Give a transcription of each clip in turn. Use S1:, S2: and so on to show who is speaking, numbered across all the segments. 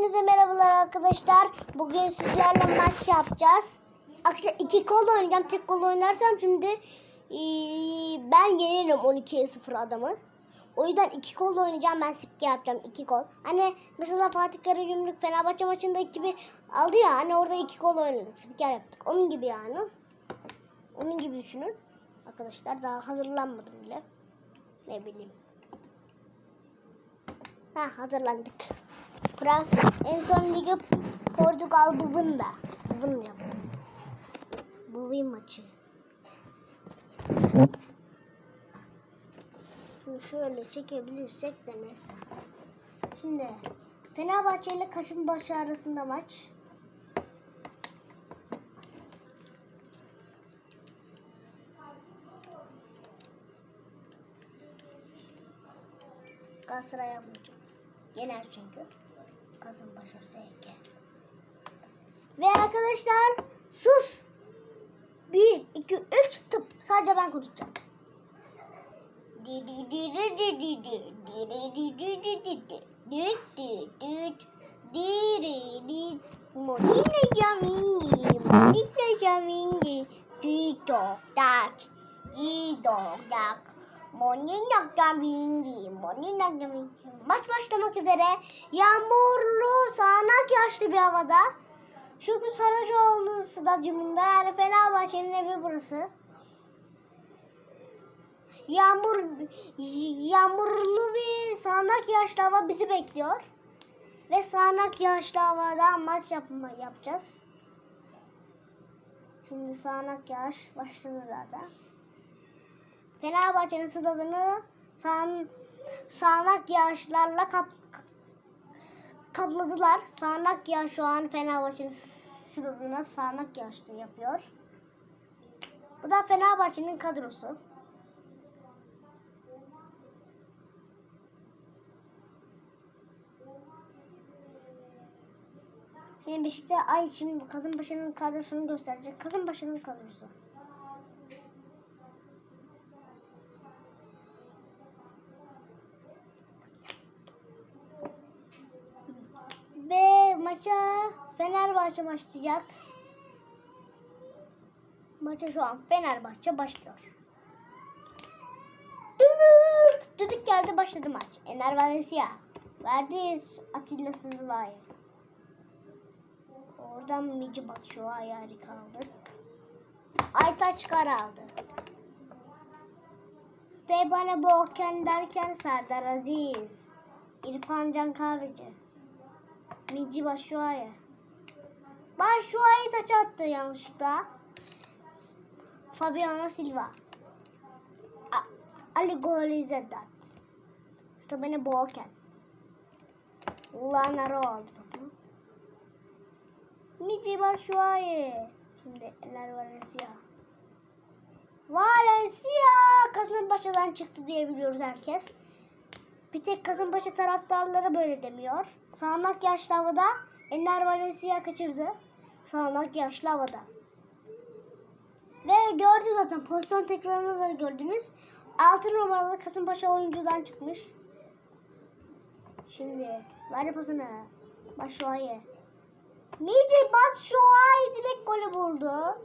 S1: Hepinize merhabalar arkadaşlar. Bugün sizlerle maç yapacağız. Akşam iki kol oynayacağım. Tek kol oynarsam şimdi eee, ben yenirim 12'ye 0 adamı. O yüzden iki kol oynayacağım. Ben spike yapacağım. iki kol. Hani mesela Fatih Karagümrük Fenerbahçe maçında 2-1 aldı ya. Hani orada iki kol oynadık. Spiker yaptık. Onun gibi yani. Onun gibi düşünün. Arkadaşlar daha hazırlanmadım bile. Ne bileyim. Ha hazırlandık. Kral en son ligi Portugal Bubun'da. Bubun yaptım. Bubun maçı. Şimdi şöyle çekebilirsek de neyse. Şimdi Fenerbahçe ile Kasımpaşa arasında maç. Galatasaray'a vurdu. Yener çünkü. Kasımpaşa SK. Ve arkadaşlar sus. 1, 2, 3 tıp. Sadece ben konuşacağım. Monile Jamingi, Monile Jamingi, Dog Duck, Dog Duck. Molina Jamingi, Molina Jamingi. Maç başlamak üzere yağmurlu, sağanak yağışlı bir havada. Şükrü Saracoğlu stadyumunda yani Fenerbahçe'nin evi burası. Yağmur yağmurlu bir sağanak yağışlı hava bizi bekliyor. Ve sağanak yağışlı havada maç yapma, yapacağız. Şimdi sağanak yağış başladı zaten. Fenerbahçe'nin stadını sağ, sağanak yağışlarla kap, kapladılar. Sağanak yağış şu an Fenerbahçe'nin stadına sağanak yağışlı yapıyor. Bu da Fenerbahçe'nin kadrosu. Şimdi Beşiktaş ay şimdi Kasımpaşa'nın kadrosunu gösterecek. Kasımpaşa'nın kadrosu. Ve maça Fenerbahçe başlayacak. Maça şu an Fenerbahçe başlıyor. Dümürt! Düdük geldi başladı maç. Ener Valencia. Verdi Atilla Sızılay'ı. Oradan Mici Batshuayi harika aldık. Aytaç Kara aldı. Stebane Boken derken Serdar Aziz. İrfan Can Kahveci. Mici Batshuayi. Batshuayi taç attı yanlışlıkla. Fabiano Silva. Ali Goli Zedat. Stebane Boken. Lanaro aldı topu. Mici Batshuayi. Şimdi Ener Valencia. Valencia! Kasımpaşa'dan çıktı diye biliyoruz herkes. Bir tek Kasımpaşa taraftarları böyle demiyor. Sağnak yaşlı havada Ener Valencia kaçırdı. Sağnak yaşlı havada. Ve gördünüz zaten pozisyon tekrarını da gördünüz. 6 numaralı Kasımpaşa oyuncudan çıkmış. Şimdi ver pasını. Batshuayi. Mici Batshuayi direkt golü buldu.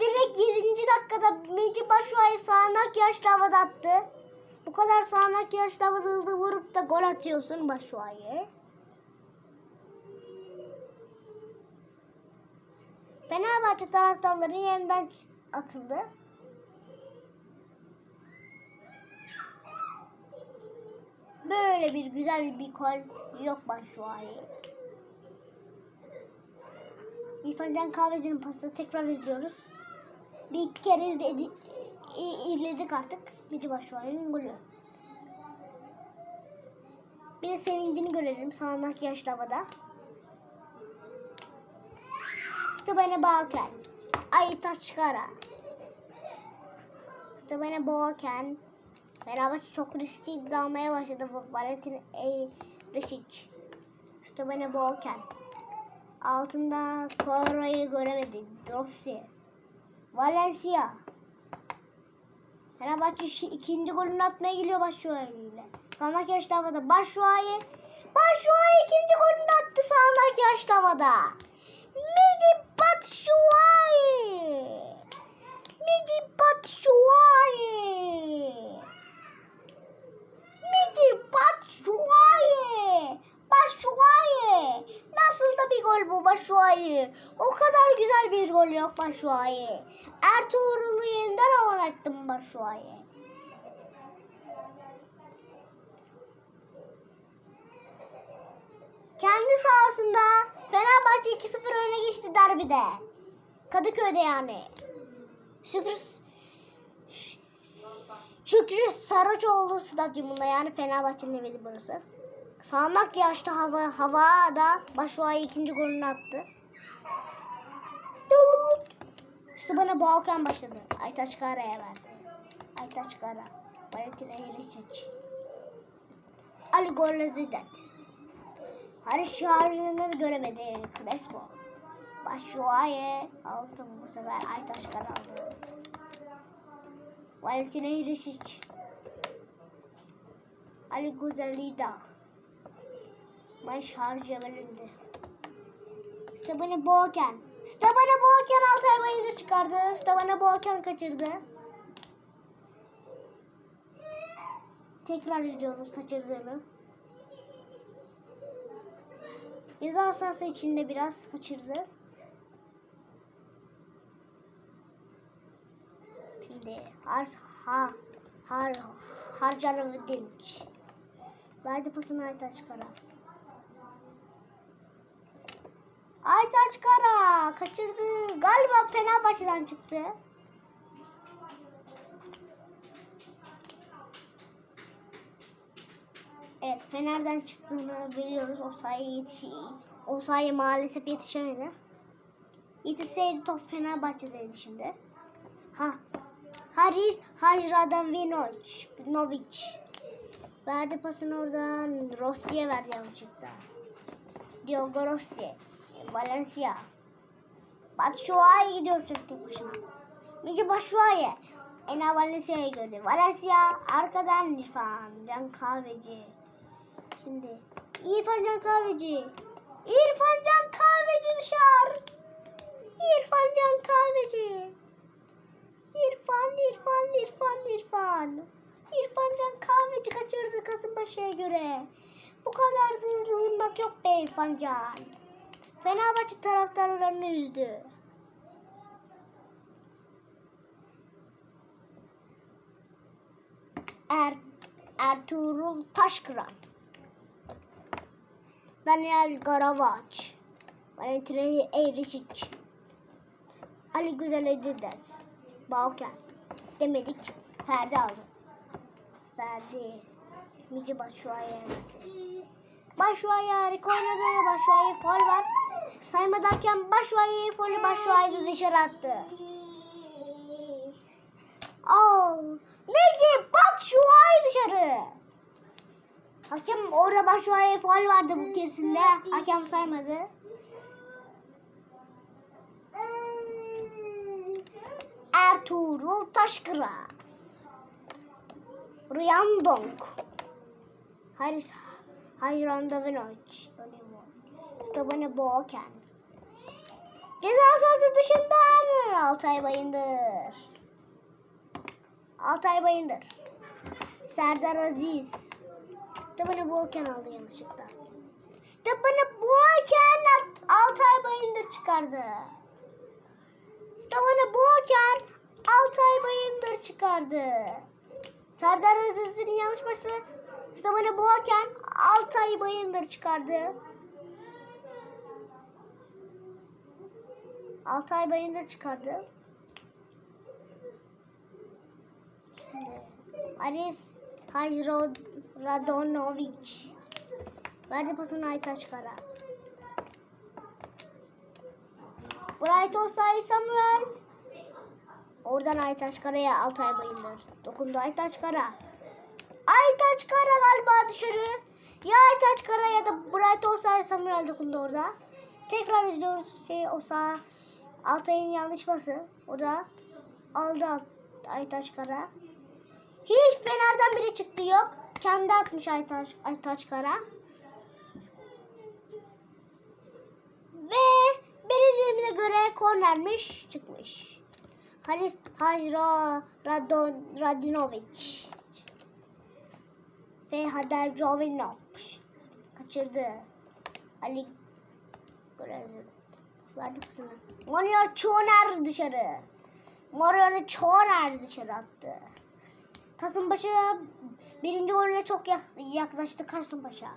S1: Direkt 7. dakikada Mici Batshuayi sağanak yaşlı havada attı. Bu kadar sağanak havada hızlı vurup da gol atıyorsun Batshuayi. Fenerbahçe taraftarları yeniden atıldı. Böyle bir güzel bir gol yok Batshuayi. İrfan Can Kahveci'nin pasını tekrar izliyoruz. Bir iki kere izledik artık. Mecid Başrol'ün golü. Bir de sevincini görelim sağanak yaşlamada. Stubene Balkan. Ay Taçkara. Stubene Balkan. Beraber çok riskli dalmaya başladı bu Valentin E. Reşic. Stubene Balkan. Altında Koray'ı göremedi. Rossi. Valencia. Fenerbahçe ikinci golünü atmaya geliyor Başşuayi ile. Sanak yaşlı havada Başşuayi. Başşuayi ikinci golünü ulaştı havada. Midi Batshuayi. Midi Batshuayi. Midi Batshuayi. Batshuayi. Nasıl da bir gol bu Batshuayi. O kadar güzel bir gol yok Batshuayi. Ertuğrul'u yeniden havalattım Batshuayi. Kendi sahasında Fenerbahçe 2-0 öne geçti derbide. Kadıköy'de yani. Şükrü Şükrü Saracoğlu stadyumunda yani Fenerbahçe'nin evi burası. Sağnak yaşta hava havada Başuay ikinci golünü attı. İşte bana Balkan başladı. Aytaç Kara'ya verdi. Aytaç Kara. Valentina Hilicic. Ali Golle Zidet. Haris Şahin'i göremedi Crespo. Başuay'e aldı bu sefer Aytaç Kara aldı. Valentina Hilicic. Ali Güzelida. Maç harcı verildi. Stefano Boğaken. Stefano Boğaken Altay Bayındır çıkardı. Stefano Boğaken kaçırdı. Tekrar izliyoruz kaçırdığını. Ceza sahası içinde biraz kaçırdı. Şimdi har ha har harcanı dinç. Verdi pasını Aytaç Kara. Aytaç Kara kaçırdı. Galiba Fenerbahçe'den çıktı. Evet Fener'den çıktığını biliyoruz. O sayı yetiş o sayı maalesef yetişemedi. Yetişseydi top Fenerbahçe'deydi şimdi. Ha Haris Hajradanovic Novic. Verdi pasını oradan Rossi'ye verdi yanlışlıkla. Diogo Rossi. Valencia. Batshuayi gidiyor tek başına. Mici Batshuayi. Ena Valencia'yı gördü. Valencia arkadan İrfan Can Kahveci. Şimdi İrfan Can Kahveci. İrfan Can Kahveci dışarı. İrfan Can Kahveci. İrfan, İrfan, İrfan, İrfan. İrfan Can Kahveci kaçırdı Kasımpaşa'ya göre. Bu kadar da hızlı vurmak yok be İrfan Can. Fenerbahçe taraftarlarını üzdü. Er, Ertuğrul Taşkıran. Daniel Garavaç. Valentina Eyrişic. Ali Güzel Edides. Balkan. Demedik. Ferdi aldı. Ferdi. Mici Başuay'a verdi. Başuay'a harika oynadı. Başuay'a fol var. Sayma derken Başuay'a folü Başuay'ı dışarı attı. Oh, Mici Başuay dışarı. Hakem orada Başuay'a fol vardı bu keresinde. Hakem saymadı. Ertuğrul Taşkıra. Riyandong. Haris Hayrandavinovic. Stefano Boğaken. Ceza sahası dışından Altay Bayındır. Altay Bayındır. Serdar Aziz. Stefano Boğaken aldı yanlışlıkla. Stefano Boğaken Altay Bayındır çıkardı. Stefano Boğaken Altay Bayındır çıkardı. Serdar Aziz'in yanlış başlığı Stefano Boğaken Altay Bayındır çıkardı. Altay Bayındır çıkardı. Şimdi Aris Hajradonovic. Verdi pasını Aytaç Kara. Bright Osay Samuel. Oradan Aytaç Kara'ya Altay Bayındır. Dokundu Aytaç Kara. Aytaç Kara galiba dışarı. Ya Aytaç Kara ya da Bright Osay Samuel dokundu orada. Tekrar izliyoruz şey Osa. Altay'ın yanlış pası. Orada aldı Aytaç Kara. Hiç Fener'den biri çıktı yok. Kendi atmış Aytaç, Aytaç Kara. ve kornermiş çıkmış. Halis Hajra Radon Radinovic ve Hader Jovinov kaçırdı. Ali Grezin verdi pasını. Mario Çoner dışarı. Mario Çoner dışarı attı. Kasımpaşa birinci golüne çok yak- yaklaştı Kasımpaşa.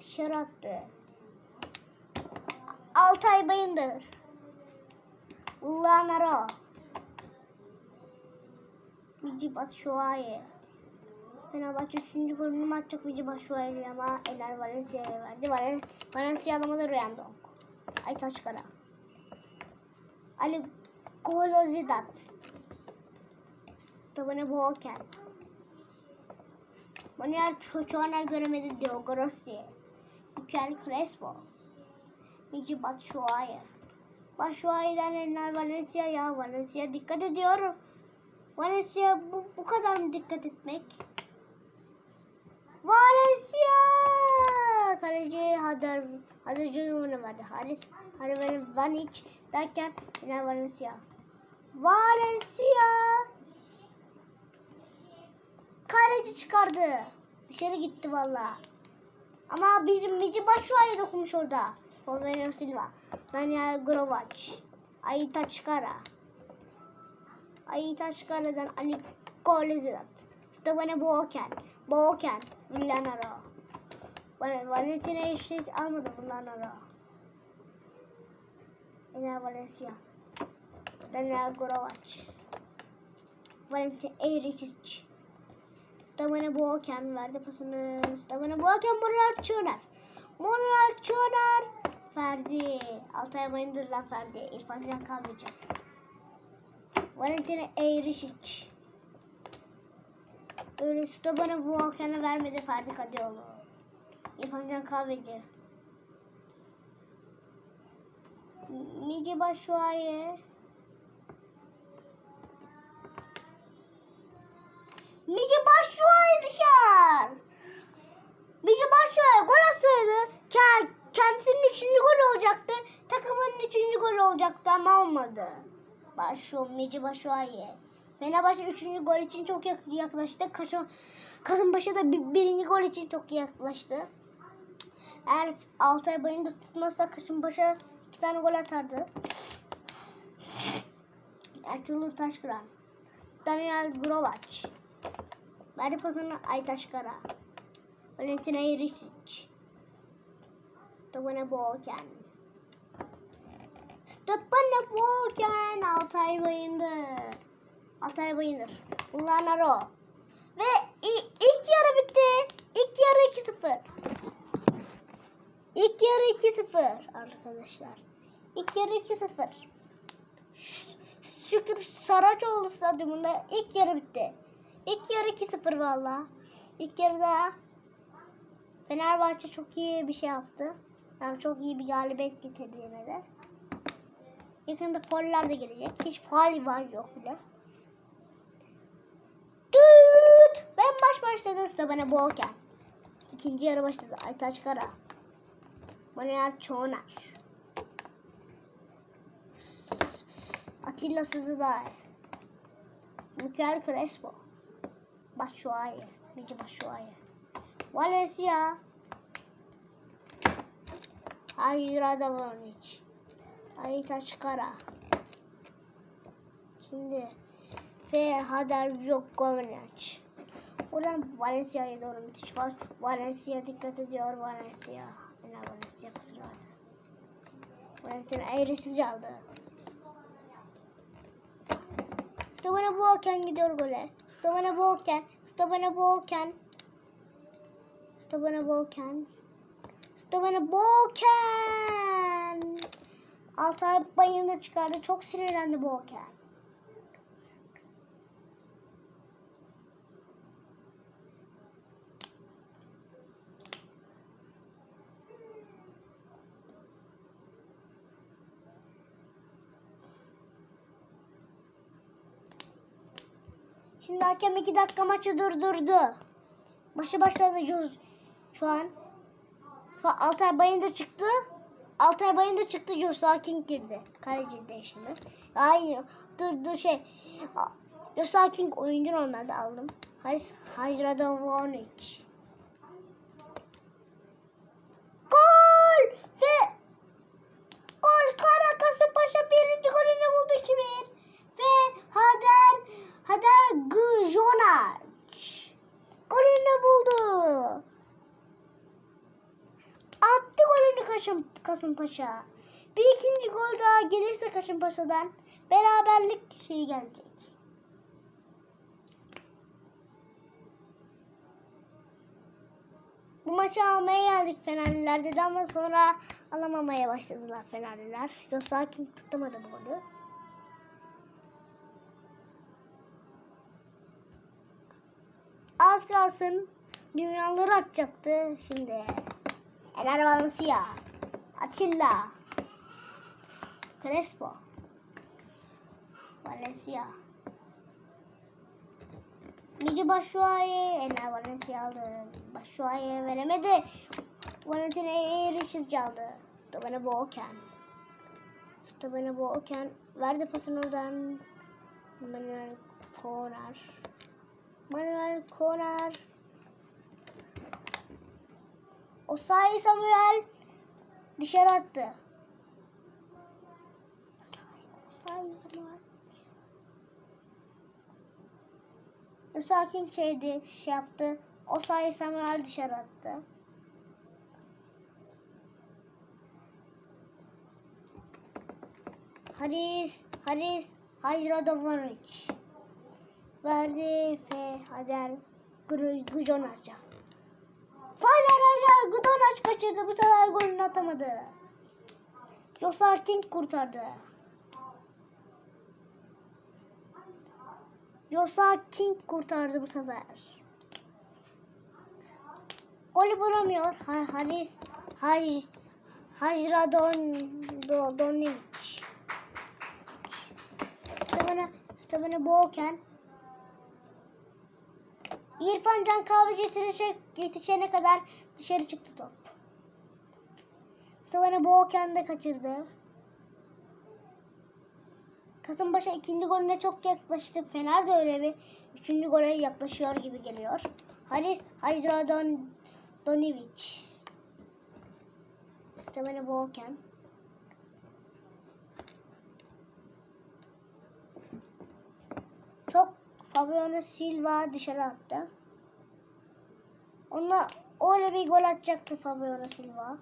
S1: Dışarı attı. Altay Bayındır. Ullanaro. Mici Batshuayi. Fenerbahçe 3. golünü atacak Mici Batshuayi ama Ener Valencia'ya verdi. Valen Valencia alamadı Randonk. Aytaç Kara. Ali Golozidat. Stavane Boğaken. Manuel çoğuna göremedi Diogo Rossi. Mikel Crespo. Mici Batshuayi. Batshuayi'den Enner Valencia ya Valencia dikkat ediyor. Valencia bu, bu kadar mı dikkat etmek? Valencia! Kaleci Hader Hader Cunhur'u verdi. Haris Haris Vanic derken Enner Valencia. Valencia! Kaleci çıkardı. Dışarı gitti valla. Ama bizim Mici Batshuayi dokunmuş orada. Romero Silva, Daniel Grovac, Aita Çıkara, Aita Çıkara'dan Ali Kolezirat, Stefano Boğaken, Boğaken, Villanaro. Valentina eşit almadı Villanaro. Ener Valencia, Daniel Grovac, Valentin Ericic, Stefano Boğaken verdi pasını. Stefano Boğaken Murat Çöner. Murat Çöner. Ferdi. Altay Bayındır'la Ferdi. İrfan Can Kahveci. Valentina Eyrişic. Öyle Stefano Boğaken'e vermedi Ferdi Kadıoğlu. İrfan Can Kahveci. Mici Başuay'ı. Mici Başuay dışarı. Mici Başuay gol atsaydı ke- kendisinin üçüncü gol olacaktı. Takımın üçüncü gol olacaktı ama olmadı. Başu, Mici Başuay. Fenerbahçe üçüncü gol için çok yak- yaklaştı. Kaşa, Kasımpaşa da bir, birinci gol için çok yaklaştı. Eğer Altay Bayındır tutmazsa Kasımpaşa iki tane gol atardı. Ertuğrul Taşkıran. Daniel Grovac. Verdi pasını Aytaş Kara. Valentina Irisic. Stepane Boğaken. Stepane Boğaken. Altay Bayındır. Altay Bayındır. Ullanaro. Ve i- ilk yarı bitti. İlk yarı 2-0. İlk yarı 2-0 arkadaşlar. İlk yarı 2-0. Ş- Şükür Saracoğlu stadyumunda ilk yarı bitti. İlk yarı 2-0 valla. İlk yarıda Fenerbahçe çok iyi bir şey yaptı. Yani çok iyi bir galibiyet getirdi yine de. Yakında foller de gelecek. Hiç faal var yok bile. Düt! Ben baş başladı Stefano Boğaken. İkinci yarı başladı. Aytaç Kara. Manuel Çoğuner. Atilla Sızıday. Mikel Crespo. Batshuayi. Mici Batshuayi. Valencia. Hajradovanic. Aytaç Kara. Şimdi F. Hader Jokovic. Oradan Valencia'ya doğru müthiş pas. Valencia dikkat ediyor Valencia. Yine Valencia pası verdi. Valentin eğrisiz aldı. Stefano Boğaken gidiyor gole. Stefano Boğaken. Stefano Boğaken. Stefano Boğaken. Stefano Boğaken. Altay bayını çıkardı. Çok sinirlendi Boğaken. Şimdi hakem 2 dakika maçı durdurdu. Maçı başladı. Şu an. Şu an Altay Bayındır çıktı. Altay Bayındır çıktı. Joshua King girdi. Kaleci değişimi. Hayır. Dur dur şey. Joshua King oyuncu normalde aldım. Hayır. Hajradovonic. Gol! Ve Gol Kara Kasımpaşa birinci golünü buldu 2-1. Ve Hader Hader Gjonac golünü buldu. Attı golünü Kasım, Kasımpaşa. Bir ikinci gol daha gelirse Kasımpaşa'dan beraberlik şeyi gelecek. Bu maçı almaya geldik Fenerliler dedi ama sonra alamamaya başladılar Fenerliler. Yoksa kim tutamadı bu golü. Az kalsın dünyaları atacaktı şimdi. Ener Valencia, Atilla, Crespo, Valencia. Mici Başuay'ı Ener Valencia aldı. Başuay'ı veremedi. Valentina'yı erişiz aldı. Stobana Boğken. Stobana Boğken verdi pasını oradan. Manuel Konar. Manuel Konar. Osayi Samuel dışarı attı. Samuel. Sakin şeydi, şey yaptı. Osayi Samuel dışarı attı. Haris, Haris Hajradovanovic verdi ve Hader Gujonac'a. Faller Hajar Gudonac kaçırdı. Bu sefer golünü atamadı. Joshua King kurtardı. Joshua King kurtardı bu sefer. Golü bulamıyor. Ha, Haris Haj Hajradon Do, Donic. Steven'e Steven'e boğarken İrfan Can Kahveci yetişecek, yetişene kadar dışarı çıktı top. Steven'e boğarken de kaçırdı. Kasımpaşa ikinci golüne çok yaklaştı. Fener de öyle bir üçüncü gole yaklaşıyor gibi geliyor. Haris Hajradon Donivic. Steven'e boğarken. Çok Fabiano Silva dışarı attı. Ona öyle bir gol atacaktı Fabiano Silva.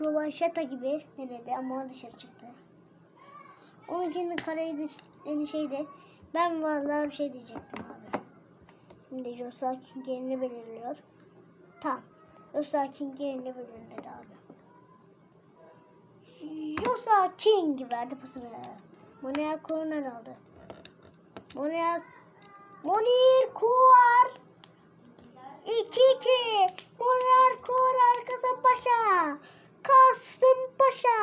S1: Rövanşata gibi denedi ama dışarı çıktı. Onun için kaleyi dış, şeydi. Ben vallahi bir şey diyecektim abi. Şimdi Joshua King yerini belirliyor. Tamam. Joshua King yerini belirledi abi. Joshua King verdi pasını. Monea corner aldı. Monea Monir Kuvar 2-2 Monir Kuvar Kasımpaşa Kasımpaşa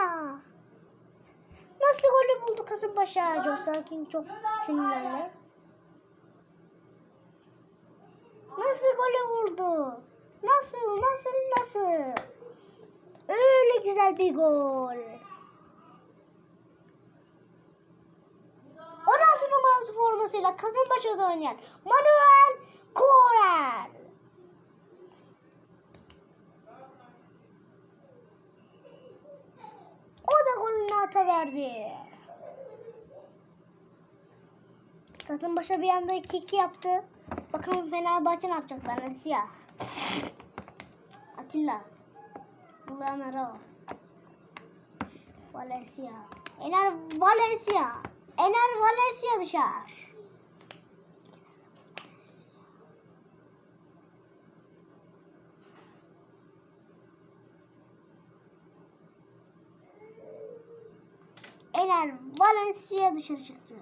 S1: Nasıl golü buldu Kasımpaşa? Joshua King çok sinirlendi. Nasıl golü vurdu? Nasıl, nasıl, nasıl? Öyle güzel bir gol. 16 numarası formasıyla Kasımpaşa'da oynayan Manuel Korel. O da golünü ataverdi. Kasımpaşa bir anda 2-2 yaptı. Bakalım Fenerbahçe ne yapacak Valencia. Atilla. Bulamaro. Valencia. Ener Valencia. Ener Valencia dışarı. Ener Valencia dışarı çıktı.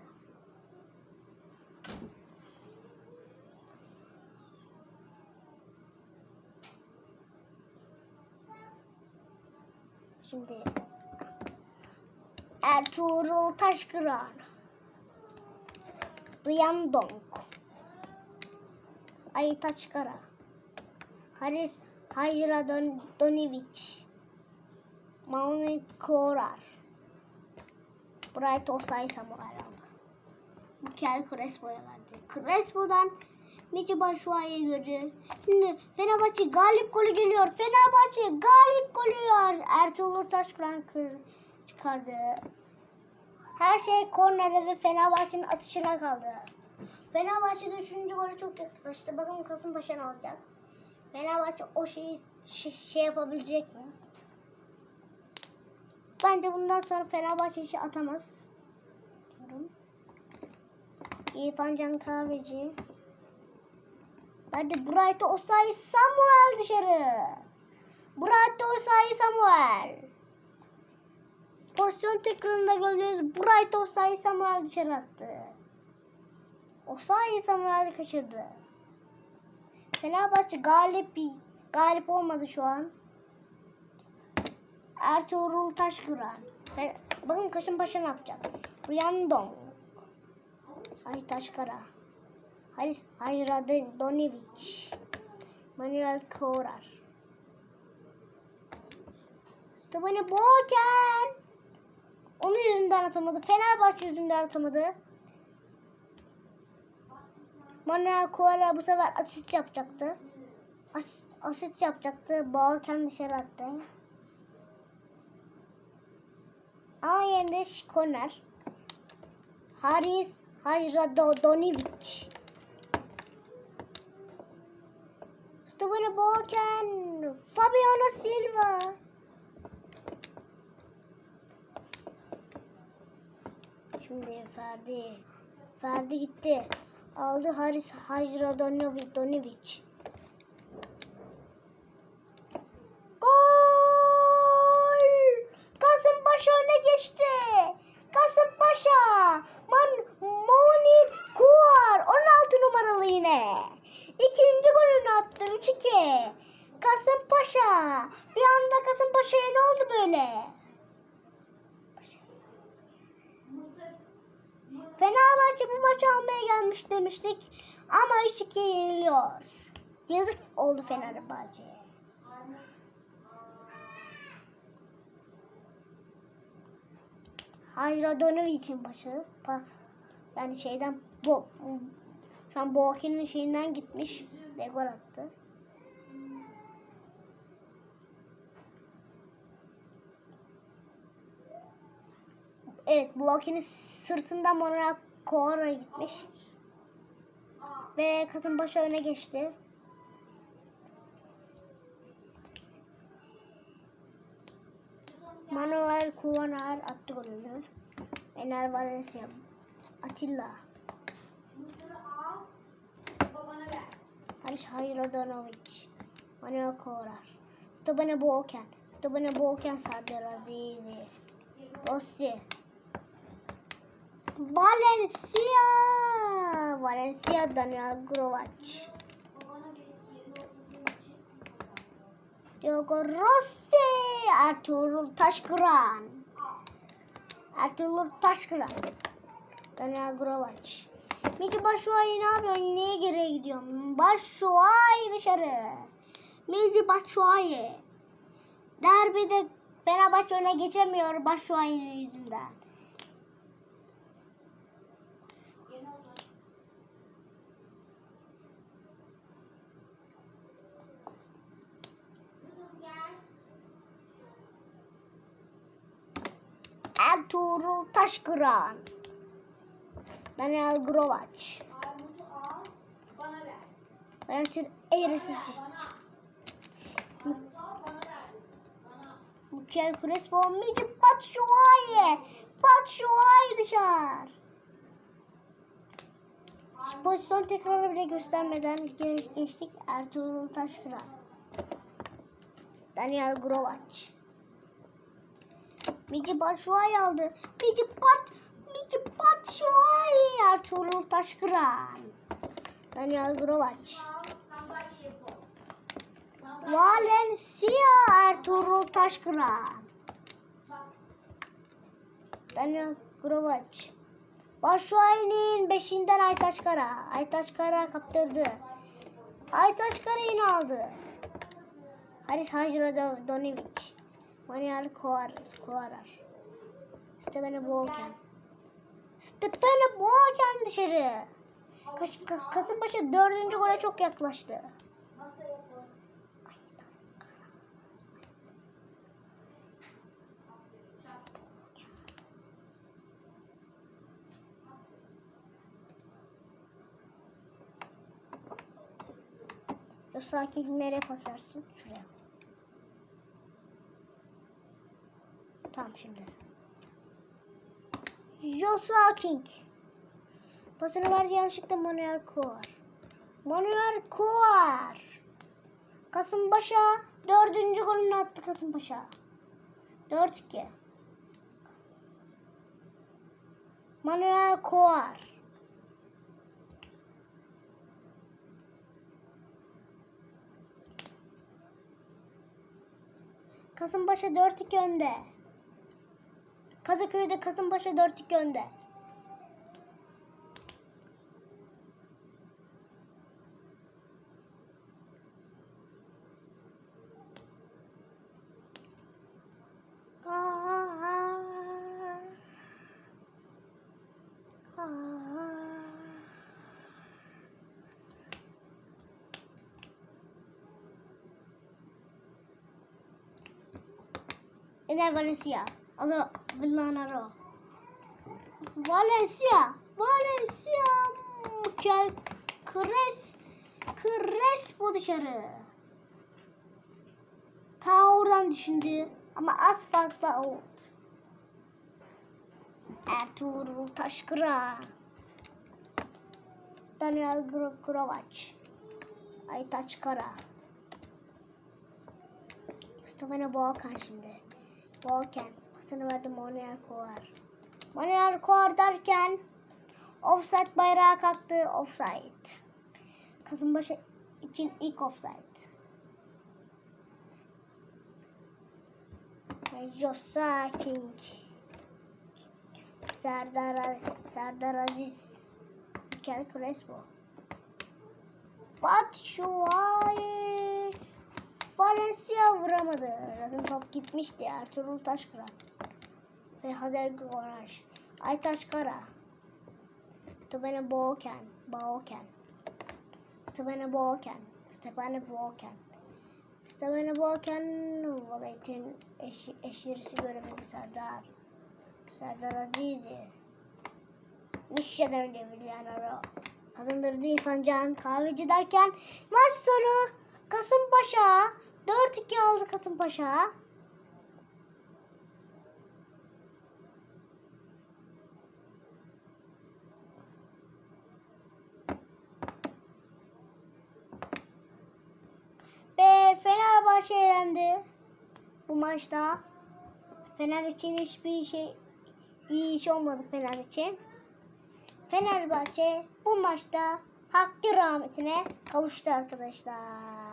S1: Şimdi Ertuğrul Taşkıran. Duyan Donk. Aytaç Kara. Haris Hayra Don, Donivic. Mauni Korar. Bright Osay Samuel aldı. Mikel Crespo'ya verdi. Crespo'dan Michi Batshuayi'ye göre. Şimdi Fenerbahçe galip golü geliyor. Fenerbahçe galip golü yiyor. Ertuğrul Taşkıran kır, çıkardı. Her şey kornere ve Fenerbahçe'nin atışına kaldı. Fenerbahçe de 3. golü çok yaklaştı. Bakın Kasımpaşa ne olacak? Fenerbahçe o şeyi şey, şey yapabilecek mi? Bence bundan sonra Fenerbahçe işi atamaz. Diyorum. İrfan Can Kahveci. Hadi Bright Osay Samuel dışarı. Bright Osay Samuel. Pozisyon tekrarında gördüğünüz Bright Osay Samuel dışarı attı. Osay Samuel kaçırdı. Fenerbahçe galip galip olmadı şu an. Ertuğrul Taşkıran. Bakın Kasımpaşa ne yapacak? Riyandong. Ay Taşkara. Haris Hayradın Donivic. Manuel Korar. Stefani Boken. Onun yüzünden atamadı. Fenerbahçe yüzünden atamadı. Manuel Korar bu sefer asist yapacaktı. As asist yapacaktı. Boken dışarı attı. Ama yerinde korner. Haris Hayradonivic. Stefano Boken. Fabiano Silva. Şimdi Ferdi. Ferdi gitti. Aldı Haris Hayradonivic. Gol! Kasımpaşa öne geçti. Kasımpaşa. Man Moni Kuar 16 numaralı yine. İkinci golünü attı 3-2. Kasımpaşa. Bir anda Kasımpaşa'ya ne oldu böyle? Fenerbahçe bu maçı almaya gelmiş demiştik. Ama 3-2 yeniliyor. Yazık oldu Fenerbahçe'ye. Hayradonovic'in başı. Pa- Yani şeyden bu şu an Boğakin'in şeyinden gitmiş gol attı. Evet Boğakin'in sırtından Monaco Koara gitmiş. Ve Kasımpaşa öne geçti. Manuel Kuvanar attı golünü. Ener Valencia. Atilla. Haris Hayrodanovic. Manuel Korar. Stobane Boken. Stobane Boken Sardar Azizi. Rossi. Valencia. Valencia Daniel Grovac. Diogo Rossi. Ertuğrul Taşkıran. Ertuğrul Taşkıran. Daniel Grovac. Mici Başuay ne yapıyorsun? Niye geriye gidiyorsun? Başuay dışarı. Mici Başuay. Derbide Fenerbahçe öne geçemiyor Başuay'ın yüzünden. Ertuğrul Taşkıran. Daniel Grovac. Valentin eğrisiz Mikel Crespo, Mici Batshuayi. Batshuayi dışarı. Pozisyon tekrarı bile göstermeden ge- geçtik. Ertuğrul Taşkıran. Daniel Grovac. Mici Batshuayi aldı. Mici Bat Mici Batshuayi. Ertuğrul Taşkıran. Daniel Grovac. Valencia Ertuğrul Taşkıran. Daniel Grovac. Başşuay'ın beşinden Aytaç Kara. Aytaç Kara kaptırdı. Aytaç Karay'ın aldı. Haris Hacro Donivic. Manuel Kovar, Kovarar. Stepane Boğaken. Stepane Boğaken dışarı. Kaş, Ka- Kasımpaşa dördüncü gole çok yaklaştı. Şu sakin nereye pas versin? Şuraya. Tamam şimdi. Joshua King. Pasını verdi yanlışlıkla Manuel Kovar. Manuel Kovar. Kasımpaşa dördüncü golünü attı Kasımpaşa. 4-2. Manuel Kovar. Kasımpaşa 4-2 önde. Kadıköy'de Kasımpaşa 4-2 önde. Ener Valencia. Alo Villanaro. Valencia. Valencia. Mükemmel. Kres. Crespo dışarı. Ta oradan düşündü. Ama az farkla oldu. Ertuğrul Taşkıra. Daniel Gro- Grovac. Aytaç Kara. Mustafa Boğakan şimdi. Boğakan. Pasını verdi Manuel Kovar. Manuel Kovar derken offside bayrağı kalktı. Offside. Kasımpaşa için ilk offside. Josa King. Serdar, Serdar Aziz. Mikel Crespo. Batshuayi. Valencia vuramadı. Zaten top gitmişti. Ertuğrul Taşkıran. Ve Hader Goraş. Aytaç Kara. Stepane Boğaken. Boğaken. Stepane Boğaken. Stepane Boğaken. Stepane Boğaken. Valet'in eşi, eşirisi göremedi Serdar. Serdar Azizi. Nişşeden önce Villanaro. Kazandırdı İrfan Can kahveci derken maç sonu Kasımpaşa 4-2 aldı Kasımpaşa. Ve Elendi bu maçta. Fener için hiçbir şey iyi iş olmadı Fener için. Fenerbahçe bu maçta hakkı rahmetine kavuştu arkadaşlar.